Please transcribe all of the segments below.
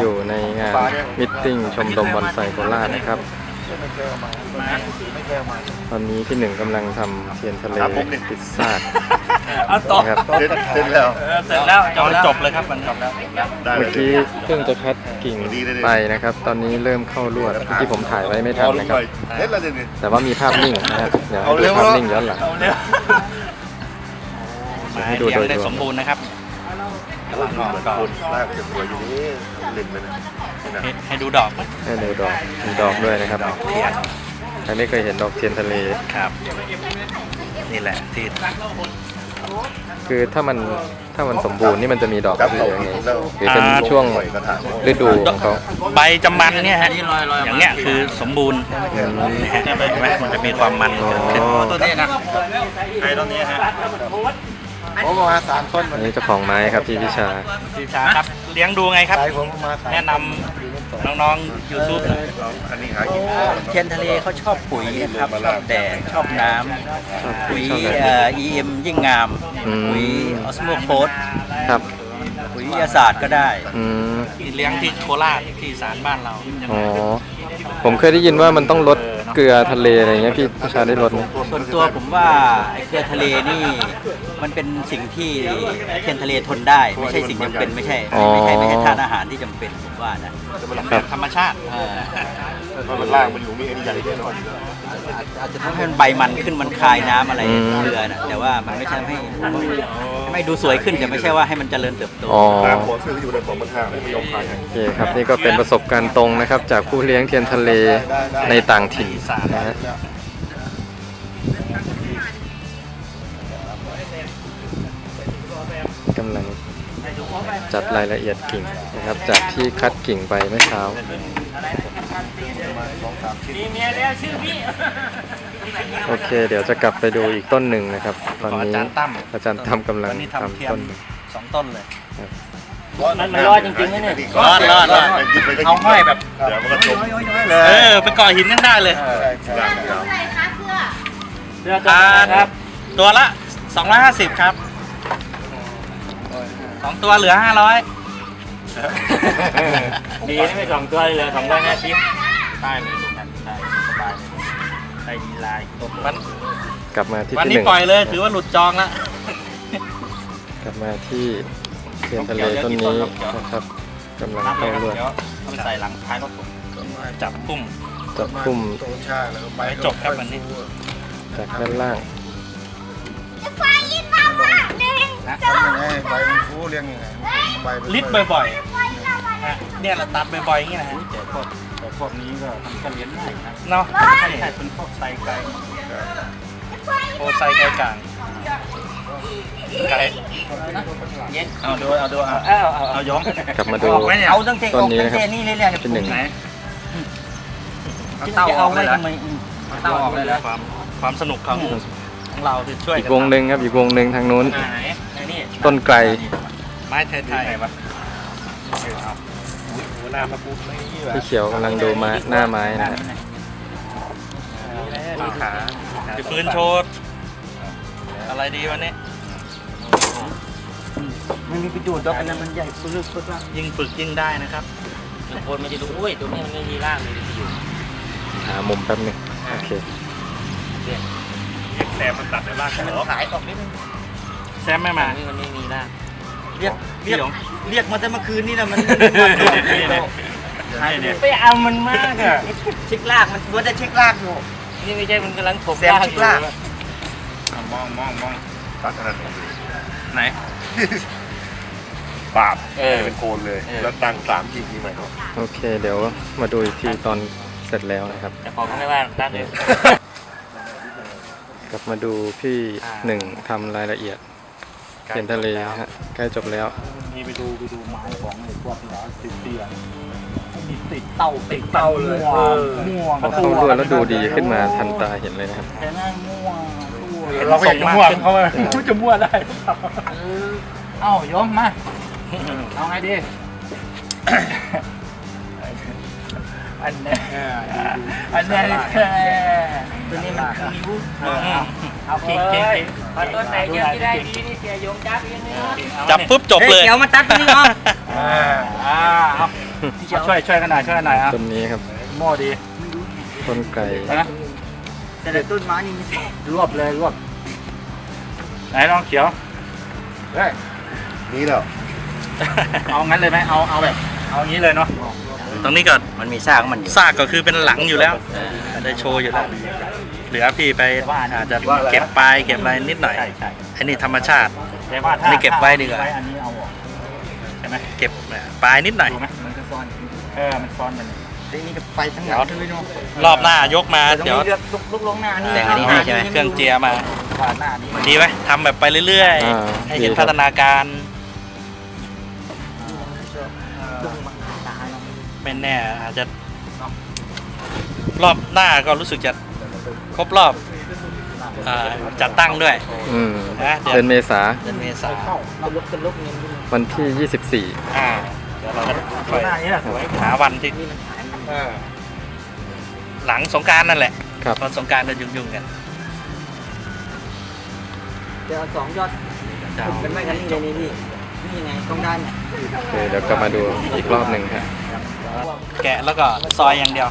อยู่ในงานมิทติ้งชมรมบอนไซโคราชนะครับ ตอนนี้พี่หนึ่งกำลังทำเทียนทะเลพิซซ่าเอาต่อนะครับเสร็จเสร็จแล้วเออเสร็จแล้วจบจบเลยครับมันจบแล้วได้เมื่อเลยกี้เพิ่งจะคัดกิ่งไปนะครับ ตอนนี้เริ่มเข้าลวดที่ผมถ่ายไว้ไม่ทันนะครับเสร็จแล้วเดี๋ยวนี้แต่ว่ามีภาพนิ่งนะครับเดี๋ยวให้เอาเร็ดูวภาพเนอะนิ่งย้อนหลังเอาเร็วเดี๋ยวให้ดูโดยรวมได้สมบูรณ์นะครับ เหมือนคนลากจะสวยอยู่นี่เล่นไปนะนี่นะให้ให้ดูดอกมันให้ดูดอกมีดอกด้วยนะครับเทียนใครไม่เคยเห็นดอกเทียนทะเล ครับ นี่แหละที่คือถ้ามันถ้ามันสมบูรณ์นี่มันจะมีดอกครับเหลืเราองไงเราหรือเป็นช่วงปล่อยกระถางฤดูของเขา ใบจะมันเนี่ยฮะอย่างเงี้ยคือสมบูรณ์อืมนะฮะเห็นไหมมันจะมีความมันเกิดขึ้นอ๋อตัวนี้นะไอ้ตัวนี้ฮะ ผมมาสามคนอันนี้เจ้าของไม้ครับพี่พิชาพี่ชาครับ เลี้ยงดูไงครับใช่ผมมาสามแนะนำน้องๆ YouTube หน่อยอันนี้หากินเทียนทะเลเขาชอบปุ๋ยนะครับชอบแดดชอบน้ชอบำปุ๋ยชอบแบบเอ่อ EM ยิ่งงาม อืม ปุ๋ยออสโมโคสครับปุ๋ยวิทยาศาสตร์ก็ได้ อืมที่เลี้ยงที่โคราชที่ศาลบ้านเรา อ๋อผมเคยได้ยินว่ามันต้องลด เกลือทะเลอะไรเงี้ยพี่พิชาได้ลดไหมส่วนตัวผมว่าไอ้เกลือทะเลนี่มันเป็นสิ่งที่เทียนทะเลทนได้ ไม่ใช่สิ่งจำเป็นไม่ใช่ไม่ใช่ไม่ใช่ธาตุอาหารที่จำเป็นผมว่านะแบบธรรมชาติเออเพราะมันล่างมันอยู่มีอันนี้ใหญ่แน่นอนอาจอาจจะทำให้มันใบมันขึ้นมันคายน้ำอะไรเกลือนะแต่ว่ามันไม่ใช่ให้ ให้ดูสวยขึ้นแต่ไม่ใช่ว่าให้มันเจริญเติบโตอ๋อ ตามขอซื้ออยู่ในของมันห้างไม่ยอมขายให้ โอเคครับนี่ก็เป็นประสบการณ์ตรงนะครับ จากผู้เลี้ยงเทียนทะเลในต่างถิ่นนะฮะกำลังจัดรายละเอียดกิ่งนะครับ จากที่คัดกิ่งไปเมื่อเช้า โอเค เดี๋ยวจะกลับไปดูอีกต้นหนึ่งนะครับ ตอนนี้อาจารย์ตั้มอาจารย์ตั้มกำลังวันนี้ทำเทียทำมต้นหนึ่งสองต้นเลยมันมันรอดจริงๆนะเนี่ยรอดรอดรอดเอาห้อยแบบเดี๋ยวมันก็จมเออไปก่อหินยังได้เลยยางยาวอ่าครับ ตัวละ 250 ครับสองตัวเหลือ 500ดีนะไม่สองตัวเลยสองร้อยห้าสิบได้เลย ใส่ดีไลน์วันกลับมาที่วันที่หนี้นึ่งปล่อยเลยถือว่าหลุดจองแล้วกลับมาที่เทียนทะเลต้นนี้นะครับกำลังเข้าลวดเดี๋ยวเอาไปใส่หลังท้ายรถผมจับพุ่ม จับพุ่มโตชาแล้วก็ไปให้จบครับวันนี้ จากด้านล่างนะ ทำยังไงใบมันฟูเรียงยังไงใบมันลิดบ่อยๆ นะเนี่ยเราตัดบ่อยๆอย่างนี้นะฮะแต่พวกแต่พวกนี้ก็ทำกันเลี้ยงได้นะเนาะใช่ใช่เป็นพวกไซไก่โอไซไก่กลางไก่เย็นเอาดูเอาดูเอาเอาเอาเอายงกลับมาดูออกไหมเนี่ยเอาตั้งแต่ต้อนอกนี้ตั้งนะครับแต่นี่เลยเนี่ยเป็นหนึ่งไหนที่จะเอาไว้ทำไมอืมเต้าออกเลยนะความความสนุกของของเราคือช่วยอีกักวงหนึ่งครับอีกวงหนึ่งทางนู้นไหนไหนนี่ต้นไกลไม้ไทยไทย หน้ามาปุ๊บไม่แบบพี่เขียวกำลังดูไม้หน้าไม้นะฮะขาจะปืนโชว์อะไรดีวันนี้มันมีประโยชน์ดอกอันนั้นมันใหญ่ปลึกปลึกมากยิ่งฝึกยิ่งได้นะครับคนมันจะดูอุ้ยตรงนี้มันไม่มีร่างเลยที่อยู่หามุมแป๊บหนึงโอเคแซมมันตัดในบ้านมันขายออกนิดนึงแซมไม่มานี่มันไม่มีร่าง เรียกพี่เรียกหลงเรียกมาแต่เมื่อคืนนี่นะมันนี่เนี่ยเนี่ยไปเอามันมากอะเช็คลากมันว่าได้เช็คลากอยู่นี่ไม่ใช่มันกำลังถมแซมชิกลากมองมองมองตัดขนาดนี้ไหนปาบเออเป็นโคนเลย แล้วตั้งสามกิ่งนี่ไหมครับโอเค เดี๋ยวมาดูอีกทีตอนเสร็จแล้วนะครับ แต่ของไม่ว่าด้านอื่นกลับมาดูพี่หนึ่งทำรายละเอียด เทียนทะเลนะฮะใกล้จบแล้วนี่ไปดูไปดูไม้ของไอ้พวกที่ว่าติดเตียงมีติดเต่าติดเต่าเลยม่วงพอเข้าลวดแล้วดูดีขึ้นมาทันตาเห็นเลยนะครับแต่หน้าม่วงตัวเราก็อยากจะม่วงเขาเลยกูจะมั่วได้เอ้าโยมมาเอาไงดีอันนี้อันนี้ตัวนี้มันคือนิ้ว เอาเก่งเลเก่งยเก่งพอต้นไหนเจอที่ได้ดีนี่เสียยงจับเองเนื้อจับปุ๊บจบเลยเดี๋ยวมาตัดตัวนี้ออกอ่าอ่าเอาช่วยช่วยกันหน่อยช่วยกันหน่อยอะต้นนี้ครับหม้อดีต้นไก่นะแต่ละต้นไม้นี่ไม่ใช่รวบเลยรวบไหนลองเขียวได้นี่แล้วเอางั้นเลยไหมเอาเอาแบบเอางี้เลยเนาะตรงนี้ก็มันมีซากของมันอยู่ซากก็คือเป็นหลังอยู่แล้วได้โชว์อยู่แล้ว เหลือพี่ไปอาจจะเก็บปลายเก็บอะไรนิดหน่อยใช่ใช่อันนี้ธรรมชาติแต่ว่าอันนี้เก็บไว้ดีกว่าอันนี้เอาออกใช่ไหมเก็บปลายนิดหน่อยถูกไหมมันก็ซ่อนเออมันซ่อนมันทีนี้ก็ไปทั้งหลังเลยเนาะรอบหน้ายกมาตรงเดี๋ยวนี้เลือกลุกลุกลงหน้านี่แต่งอันนี้ให้ใช่ไหมเครื่องเจียมาผ่านหน้านี่ดีไหมทำแบบไปเรื่อยอ่าๆให้เห็นดีครับพัฒนาการไม่แน่อาจจะรอบหน้าก็รู้สึกจะ ครบรอบอ่าจัดตั้งด้วยอืมนะเดือนเดือนเมษาเดือนเมษาเป็นลุกเป็นลุกเงินวันที่ 24 อ่าเดี๋ยวเราจะค่อยหน้านี้แหละสวยหาวันที่หลังสงกรารนั่นแหละครับ ตอนสงกรารจะยุ่งๆกันเดี๋ยวสองยอดเป็นไม่กันนี่เลยนี่พี่นี่ยังไงต้องได้เนี่ยโอเคเดี๋ยวกลับมาดูอีกรอบหนึ่งครับแกะแล้วก็ซอยอย่างเดียว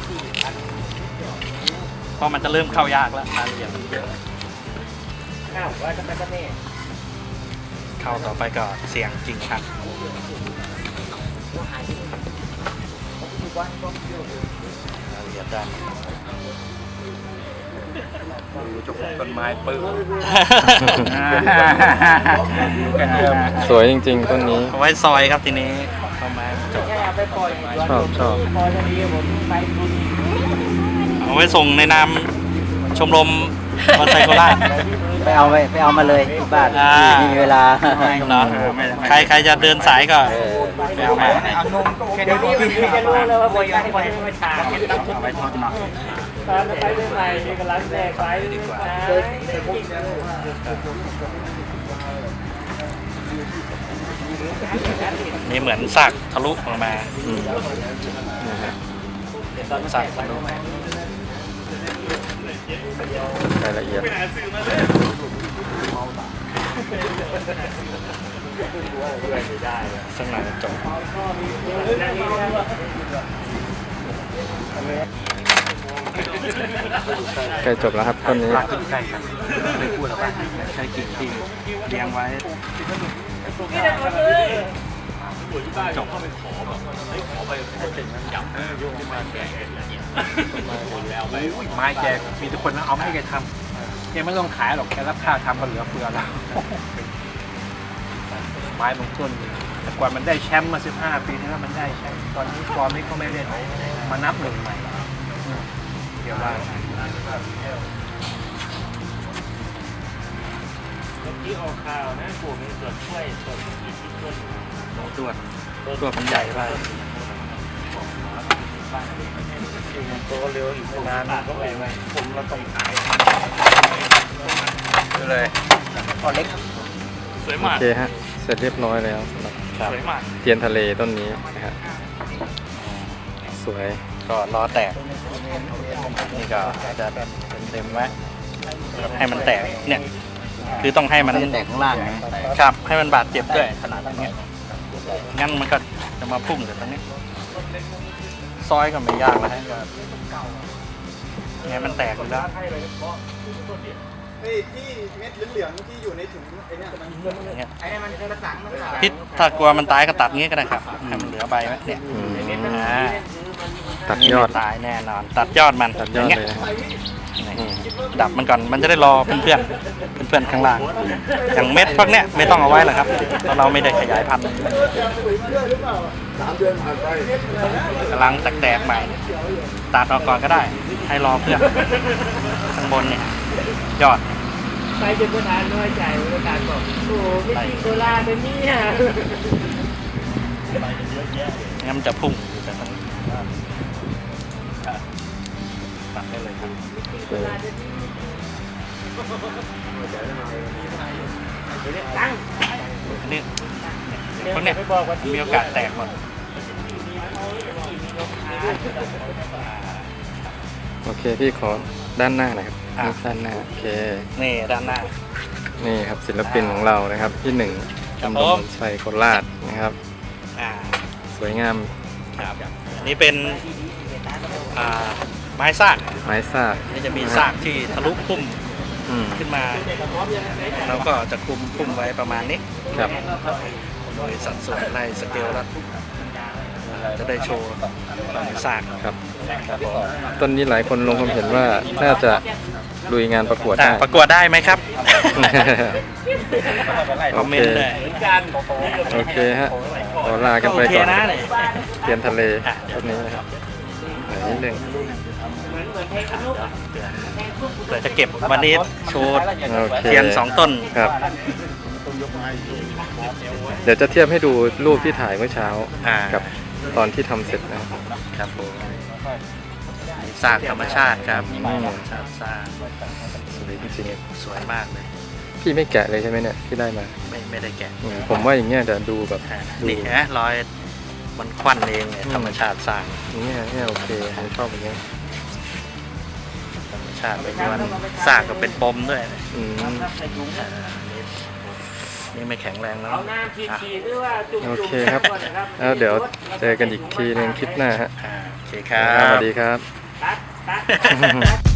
เพราะมันจะเริ่มเข้ายากแล้วรายละเอียดมันเยอะเข้าต่อไปก็เสียงจริงครับรายละเอียดด้านต้นไม้ปึ้งสวยจริงๆต้นนี้เอาไว้ซอยครับทีนี้เข้ามาจบชอบชอบ เอาไว้ส่งในนามชมรมบอนไซโคราช ไปเอาไปไปเอามาเลยที่บ้านอ่ามีเวลา เนาะใครใครจะเดินสายก็ไปเอามาเอานมแค่นี้พี่จะรู้เลยว่าบอยบอยไม่ช้าเอาไว้ทอดหน่อยตอนไปเรื่องใหม่นี่กำลังแดกไปดีกว่านี่เหมือนซากทะลุออกมาอืมนะฮะซากทะลุมา รายละเอียดสักหน่อยจบใกล้จบแล้วครับต้นนี้ลากขึ้นใกล้ครับเคยพูดแล้วป่ะใช้กิ่งที่เลี้ยงไว้ หน่วยที่บ้านเขาเข้าไปขอแบบเฮ้ขอไปให้เก่งนะจับเออโยกมาแกเองอะไรเงี้ยคนแล้วไปไม้แกมีทุกคนมาเอาให้แกทำแกไม่ต้องขายหรอกแค่รับค่าทำก็เหลือเฟือแล้วไม้บางต้นแต่กว่ามันได้แชมป์มา 15 ปีที่แล้วมันได้แชมป์ตอนนี้ฟอร์มนี่ก็ไม่เล่นมานับหนึ่งใหม่เดี๋ยวว่า ที่ออกข่าวนะกลุ่มมีส่วนช่วยส่วนกิจที่ช่วยตัวตัวมันใหญ่ไปตัวเร็วอีกนานก็ไปไว้ผมเราต้องขายเลยพอเล็กสวยโอมากเคฮะเสร็จเรียบร้อยแล้วสำหรับสวยมากเทียนทะเลต้นนี้นะครับสวยก็ล้อแตกนี่ก็จะเต็มๆไว้ให้มันแตกเนี่ย คือต้องให้มันมันจะแตกข้างล่างไงครับ ให้มันบาดเจ็บด้วยขนาดนี้งั้นมันก็จะมาพุ่งแต่ตรงนี้ ซอยก็ไม่ยากแล้วก็เนี่ยมันแตกอยู่แล้วไอ้ที่เม็ดเหลืองๆที่อยู่ในถุงไอ้เนี่ยมันอย่างเงี้ยไอ้นี่มันกระสังมันขาวพิษถ้ากลัวมันตายก็ตัดงี้ก็ได้ครับให้มันเหลือใบไว้เนี่ยอืมอ่าตัดยอดตายแน่นอน ตัดยอดมันตัดยอดางงี้เลยนะครับอืม ดับมันก่อนมันจะได้รอเพื่อนๆเพื่อนๆข้างล่าง อย่างเม็ดพวกเนี้ยไม่ต้องเอาไว้หรอกครับเพราะเราไม่ได้ขยายพันธุ์กำลังแตกๆใหม่ตัดออกก่อนก็ได้ ให้รอเพื่อนข้างบนเนี่ยยอดไปจนประธานน้อยใจประธานบอกโอ้ไม่จริงโคราชเลยเนี่ยงั้นมันจะพุ่งอยู่แต่ตรงนี้ ตัดได้เลยครับเอออันนี้พวกเนี้ยมีโอกาสแตกหมดโอเคพี่ขอด้านหน้าหน่อยครับอะ ด้านหน้าโอเค นี่ด้านหน้า นี่ครับศิลปินของเรานะครับที่หนึ่งครับตำบผลมชัยโคราชนะครับ อ่าสวยงาม ครับอันนี้เป็นอ่า ไม้ซากไม้ซากนี่จะมีซากที่ทะลุพุ่มอืมขึ้นมาแล้วก็จะคลุมพุ่มไว้ประมาณนี้ครับ โดยสัดส่วนไล่สเกลแล้วจะได้โชว์ความเป็นซากครับ ต้นนี้หลายคนลงความเห็นว่าน่าจะลุยงานประกวดอะได้ ประกวดได้ไหมครับคโออมเมเคนต์ได้โอเคฮะขอลากันโอไปเคก่อนนะเนี่ยเทียนทะเลอะต้นนี้นะครับไหน นิดนึงเผื่อจะเก็บวันนี้โชว์เทียนสองต้นครับ เดี๋ยวจะเทียบให้ดูรูปที่ถ่ายเมื่อเช้าอ่ากับตอนที่ทำเสร็จนะครับครับผมซากธรรมชาติครับอืมซากซากสวยจริงสวยมากเลย ๆพี่ไม่แกะเลยใช่ไหมเนี่ยที่ได้มาไม่ไม่ได้แกะอืมผมว่าอย่างเงี้ยจะดูแบบอ่าดูนี่ฮะรอยมันควันเองเนี่ยธรรมชาติสร้าง อย่างเงี้ยเนี่ยโอเคผมชอบอย่างเงี้ย ฉาติเป็นมันสากก็เป็นปมด้วยนะอืมอ่านี่ไม่แข็งแรงแล้วอะโอเคครับแล้วเดี๋ยวเจอกันอีกทีหนึงคลิปหน้าฮะอ่าโอเคครัสบ วัสดีครับ